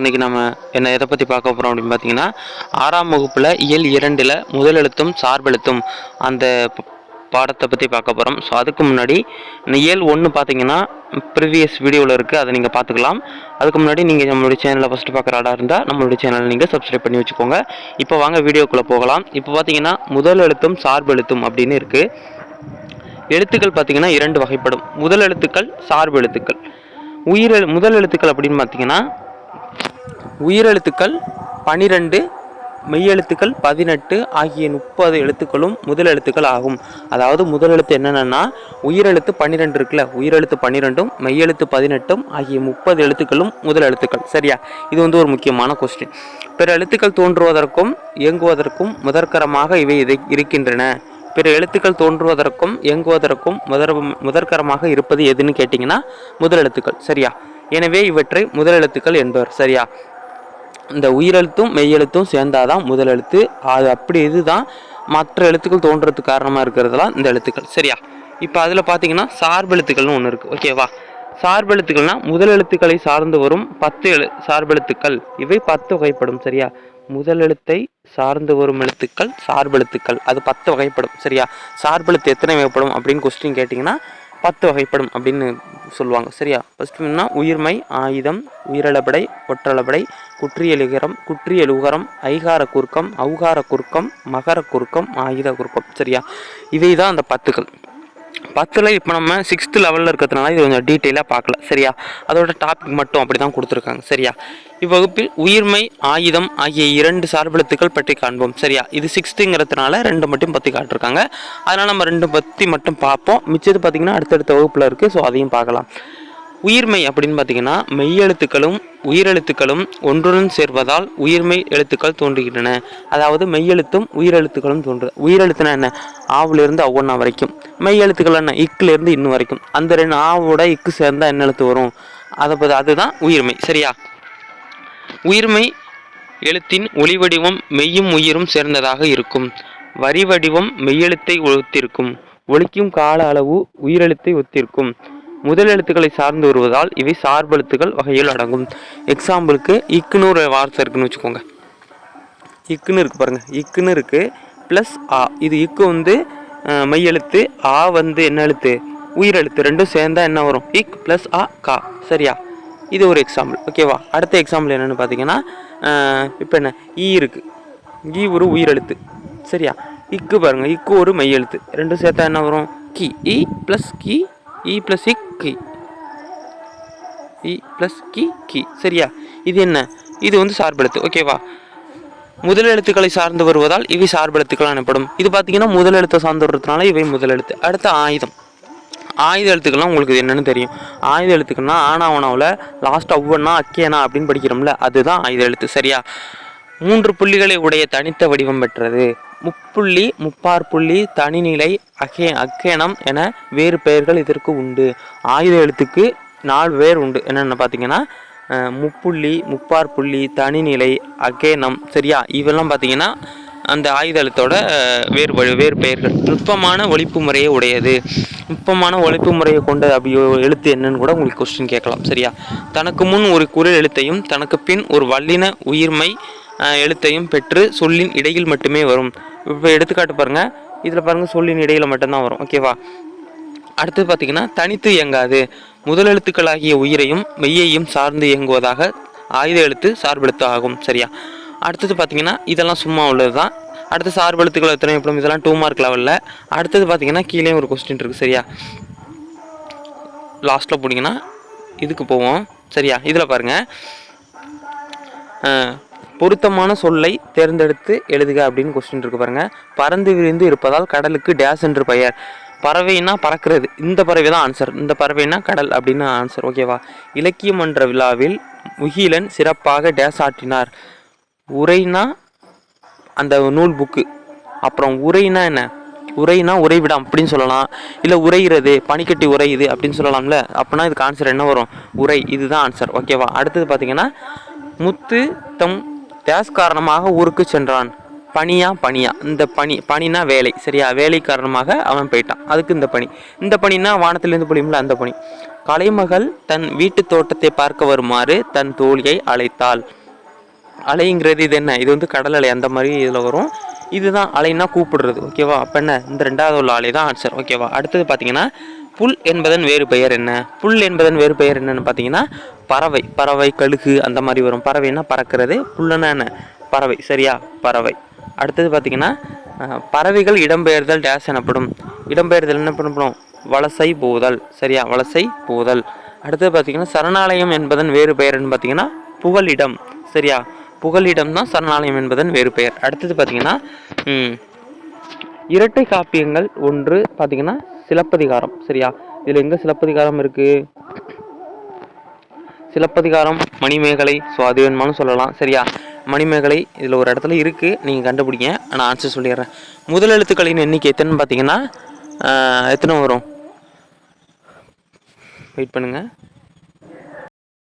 இன்றைக்கி நம்ம என்ன எதை பற்றி பார்க்க போகிறோம் அப்படின்னு பார்த்தீங்கன்னா ஆறாம் வகுப்பில் இயல் இரண்டில் முதல் எழுத்தும் சார்பெழுத்தும் அந்த பாடத்தை பற்றி பார்க்க போகிறோம் ஸோ அதுக்கு முன்னாடி இந்த இயல் ஒன்று பார்த்தீங்கன்னா ப்ரீவியஸ் வீடியோவில் இருக்குது அதை நீங்கள் பார்த்துக்கலாம். அதுக்கு முன்னாடி நீங்கள் நம்மளுடைய சேனலை ஃபஸ்ட்டு பார்க்குற ஆடாக இருந்தால் நம்மளுடைய சேனலை நீங்கள் சப்ஸ்கிரைப் பண்ணி வச்சுக்கோங்க. இப்போ வாங்க வீடியோக்குள்ளே போகலாம். இப்போ பார்த்தீங்கன்னா முதல் எழுத்தும் சார்பெழுத்தும் அப்படின்னு இருக்குது எழுத்துக்கள் பார்த்தீங்கன்னா இரண்டு வகைப்படும். முதல் எழுத்துக்கள் சார்பு எழுத்துக்கள். உயிர் முதல் எழுத்துக்கள் அப்படின்னு பார்த்தீங்கன்னா உயிரெழுத்துக்கள் பனிரெண்டு மெய்யெழுத்துக்கள் பதினெட்டு ஆகிய முப்பது எழுத்துக்களும் முதல் எழுத்துக்கள் ஆகும். அதாவது முதல் எழுத்து என்னென்னா உயிரெழுத்து பன்னிரெண்டு இருக்குல்ல உயிரெழுத்து பன்னிரெண்டும் மெய்யெழுத்து பதினெட்டும் ஆகிய முப்பது எழுத்துக்களும் முதல் எழுத்துக்கள். சரியா? இது வந்து ஒரு முக்கியமான கொஸ்டின் பிற எழுத்துக்கள் தோன்றுவதற்கும் இயங்குவதற்கும் முதற்கரமாக இவை இதை இருக்கின்றன. பிற எழுத்துக்கள் தோன்றுவதற்கும் இயங்குவதற்கும் முதற் முதற்கரமாக இருப்பது எதுன்னு கேட்டிங்கன்னா முதல் எழுத்துக்கள். சரியா? எனவே இவற்றை முதல் எழுத்துக்கள் என்பவர் சரியா? இந்த உயிரெழுத்தும் மெய்யெழுத்தும் சேர்ந்தாதான் முதல் எழுத்து. அது அப்படி இதுதான். மற்ற எழுத்துக்கள் தோன்றதுக்கு காரணமாக இருக்கிறதுலாம் இந்த எழுத்துக்கள். சரியா? இப்போ அதில் பார்த்தீங்கன்னா சார்பெழுத்துக்கள்னு ஒன்று இருக்குது ஓகேவா சார்பெழுத்துக்கள்னால் முதல் எழுத்துக்களை சார்ந்து வரும் பத்து எழு சார்பெழுத்துக்கள் இவை பத்து வகைப்படும். சரியா? முதல் எழுத்தை சார்ந்து வரும் எழுத்துக்கள் சார்பெழுத்துக்கள் அது பத்து வகைப்படும். சரியா? சார்பெழுத்து எத்தனை வகைப்படும் அப்படின்னு கொஸ்டின் கேட்டிங்கன்னா பத்து வகைப்படும் அப்படின்னு சொல்லுவாங்க. சரியா? ஃபஸ்ட்டுனா உயிர்மை ஆயுதம் உயிரளபடை ஒற்றளபடை குற்றியலுகரம் குற்றியலுகரம் ஐகார குறுக்கம் அவுகார குறுக்கம் மகர குறுக்கம் ஆயுத குறுக்கம். சரியா? இவை தான் அந்த பத்துக்கள். பத்தில் இப்போ நம்ம சிக்ஸ்த்து லெவலில் இருக்கிறதுனால இது கொஞ்சம் டீட்டெயிலாக பார்க்கல. சரியா? அதோட டாபிக் மட்டும் அப்படி தான் கொடுத்துருக்காங்க. சரியா? இவ்வகுப்பில் உயிர்மை ஆயுதம் ஆகிய இரண்டு சார்பெழுத்துக்கள் பற்றி காண்போம். சரியா? இது சிக்ஸ்த்துங்கிறதுனால ரெண்டு மட்டும் பற்றி காட்டிருக்காங்க. அதனால் நம்ம ரெண்டு பற்றி மட்டும் பார்ப்போம். மிச்சது பார்த்திங்கன்னா அடுத்தடுத்த வகுப்பில் இருக்குது ஸோ அதையும் பார்க்கலாம். உயிர்மை அப்படின்னு பார்த்தீங்கன்னா மெய்யெழுத்துக்களும் உயிரெழுத்துக்களும் ஒன்றுடன் சேர்வதால் உயிர்மெய் எழுத்துக்கள் தோன்றுகின்றன. அதாவது மெய்யெழுத்தும் உயிரெழுத்துக்களும் தோன்று உயிரெழுத்துனா என்ன? ஆவிலிருந்து ஒவ்வொன்றா வரைக்கும். மெய்யெழுத்துக்கள் என்ன? இக்குலேருந்து இன்னும் வரைக்கும். அந்த ரெண்டு ஆவோட இக்கு சேர்ந்தால் என்ன எழுத்து வரும்? அதை பற்றி அதுதான் உயிர்மை. சரியா? உயிர்மை எழுத்தின் ஒளி வடிவம் மெய்யும் உயிரும் சேர்ந்ததாக இருக்கும். வரி வடிவம் மெய்யெழுத்தை ஒத்திருக்கும். ஒழிக்கும் கால அளவு உயிரெழுத்தை ஒத்திருக்கும். முதல் எழுத்துக்களை சார்ந்து வருவதால் இவை சார்பெழுத்துக்கள் வகையில் அடங்கும். எக்ஸாம்பிளுக்கு இக்குன்னு ஒரு வார்த்தை இருக்குன்னு வச்சுக்கோங்க. இக்குன்னு இருக்குது பாருங்கள் இக்குன்னு இருக்குது ப்ளஸ் ஆ. இது இக்கு வந்து மையெழுத்து ஆ வந்து என்ன எழுத்து? உயிரெழுத்து ரெண்டும் சேர்ந்தா என்ன வரும்? இக் ப்ளஸ் ஆ கா. சரியா? இது ஒரு எக்ஸாம்பிள் ஓகேவா அடுத்த எக்ஸாம்பிள் என்னென்னு பார்த்தீங்கன்னா இப்போ என்ன? ஈ இருக்கு. ஈ ஒரு உயிரெழுத்து சரியா? இக்கு பாருங்கள் இக்கு ஒரு மையெழுத்து ரெண்டும் சேர்த்தா என்ன வரும்? கி. இ ப்ளஸ் கி இ ப்ளஸ் இ கி. இ ப்ளஸ் கி கி. சரியா? இது என்ன? இது வந்து சார்பெழுத்து. ஓகேவா முதல் எழுத்துக்களை சார்ந்து வருவதால் இவை சார்பெழுத்துக்கள் எனப்படும். இது பார்த்தீங்கன்னா முதல் எழுத்தை சார்ந்து வர்றதுனால இவை முதல் எழுத்து. அடுத்த ஆயுதம். ஆயுத எழுத்துக்கள்லாம் உங்களுக்கு என்னென்னு தெரியும். ஆயுத எழுத்துக்கள்னா ஆனாவனாவில் லாஸ்ட் ஒவ்வொன்றா அக்கேனா அப்படின்னு படிக்கிறோம்ல அதுதான் ஆயுத எழுத்து. சரியா? மூன்று புள்ளிகளை உடைய தனித்த வடிவம் பெற்றது. முப்புள்ளி முப்பார் புள்ளி தனிநிலை அகே அக்கேணம் என வேறு பெயர்கள் இதற்கு உண்டு. ஆயுத எழுத்துக்கு நாலு பேர் உண்டு. என்னென்ன பார்த்தீங்கன்னா முப்புள்ளி முப்பார் புள்ளி தனிநிலை அகேனம் சரியா? இவெல்லாம் பார்த்தீங்கன்னா அந்த ஆயுத எழுத்தோட வேறு வழி- வேறு பெயர்கள். நுட்பமான ஒழிப்பு முறையை உடையது. நுட்பமான ஒழிப்பு முறையை கொண்ட அப்படி எழுத்து என்னன்னு கூட உங்களுக்கு கொஸ்டின் கேட்கலாம். சரியா? தனக்கு முன் ஒரு குரல் எழுத்தையும் தனக்கு பின் ஒரு வல்லின உயிர்மை எழுத்தையும் பெற்று சொல்லின் இடையில் மட்டுமே வரும். இப்போ எடுத்துக்காட்டு பாருங்கள் இதில் பாருங்கள் சொல்லின் இடையில் மட்டும்தான் வரும். ஓகேவா அடுத்தது பார்த்தீங்கன்னா தனித்து இயங்காது. முதல் எழுத்துக்களாகிய உயிரையும் மெய்யையும் சார்ந்து இயங்குவதாக ஆயுத எழுத்து சார்பெழுத்து ஆகும். சரியா? அடுத்தது பார்த்திங்கன்னா இதெல்லாம் சும்மா உள்ளது தான் அடுத்து சார்பெழுத்துக்கள் எத்தனை எப்படி இதெல்லாம் டூ மார்க் லெவலில் அடுத்தது பார்த்தீங்கன்னா கீழே ஒரு கொஸ்டின் இருக்குது சரியா? லாஸ்ட்டில் போனீங்கன்னா இதுக்கு போவோம். சரியா? இதில் பாருங்கள் பொருத்தமான சொல்லை தேர்ந்தெடுத்து எழுதுக அப்படின்னு கொஸ்டின் இருக்கு பாருங்கள் பறந்து விரிந்து இருப்பதால் கடலுக்கு டேஸ் என்று பெயர். பறவைனா பறக்கிறது. இந்த பறவை தான் ஆன்சர் இந்த பறவைனா கடல் அப்படின்னு ஆன்சர் ஓகேவா இலக்கியம் என்ற விழாவில் முகிலன் சிறப்பாக டேஸ் ஆற்றினார். உரைனா அந்த நூல் புக்கு அப்புறம் உரைனா என்ன? உரைனா உறைவிடம் அப்படின்னு சொல்லலாம். இல்லை உரைகிறது பனிக்கட்டி உரையுது அப்படின்னு சொல்லலாம்ல. அப்படின்னா இதுக்கு ஆன்சர் என்ன வரும்? உரை. இதுதான் ஆன்சர் ஓகேவா அடுத்தது பார்த்தீங்கன்னா முத்து தம் டேஸ் காரணமாக ஊருக்கு சென்றான். பனியா பனியா இந்த பனி பனினா வேலை. சரியா? வேலை காரணமாக அவன் போயிட்டான். அதுக்கு இந்த பனி இந்த பனினா வானத்திலிருந்து பொழியும்ல அந்த பனி கலைமகள் தன் வீட்டு தோட்டத்தை பார்க்க வருமாறு தன் தோழியை அழைத்தாள். அலைங்கிறது இது என்ன? இது வந்து கடல் அலை. அந்த மாதிரி இதில் வரும். இதுதான் அலைன்னா கூப்பிடுறது. ஓகேவா? அப்போ என்ன? இந்த ரெண்டாவது உள்ள அலை தான் ஆன்சர் ஓகேவா? அடுத்தது பார்த்தீங்கன்னா புல் என்பதன் வேறு பெயர் என்ன? புல் என்பதன் வேறு பெயர் என்னன்னு பார்த்தீங்கன்னா பறவை பறவை கழுகு அந்த மாதிரி வரும். பறவைன்னா பறக்கிறது. புல்லுன்னா என்ன? பறவை. சரியா? பறவை. அடுத்தது பார்த்தீங்கன்னா பறவைகள் இடம்பெயர்தல் டேஸ் எனப்படும். இடம்பெயர்தல் என்ன பண்ணப்படும் வலசை போதல். சரியா? வலசை போதல். அடுத்தது பார்த்திங்கன்னா சரணாலயம் என்பதன் வேறு பெயர்னு பார்த்தீங்கன்னா புகலிடம். சரியா? புகலிடம் தான் சரணாலயம் என்பதன் வேறு பெயர். அடுத்தது பார்த்தீங்கன்னா இரட்டை காப்பியங்கள் ஒன்று பார்த்தீங்கன்னா சிலப்பதிகாரம் சரியா? இதில் எங்கே சிலப்பதிகாரம் இருக்கு? சிலப்பதிகாரம் மணிமேகலை ஸோ அது வேணுமானு சொல்லலாம் சரியா? மணிமேகலை இதில் ஒரு இடத்துல இருக்குது நீங்கள் கண்டுபிடிங்க நான் ஆன்சர் சொல்லிடுறேன். முதல் எழுத்துக்களின் எண்ணிக்கை எத்தனைன்னு பார்த்தீங்கன்னா எத்தனை வரும்? வெயிட் பண்ணுங்கள்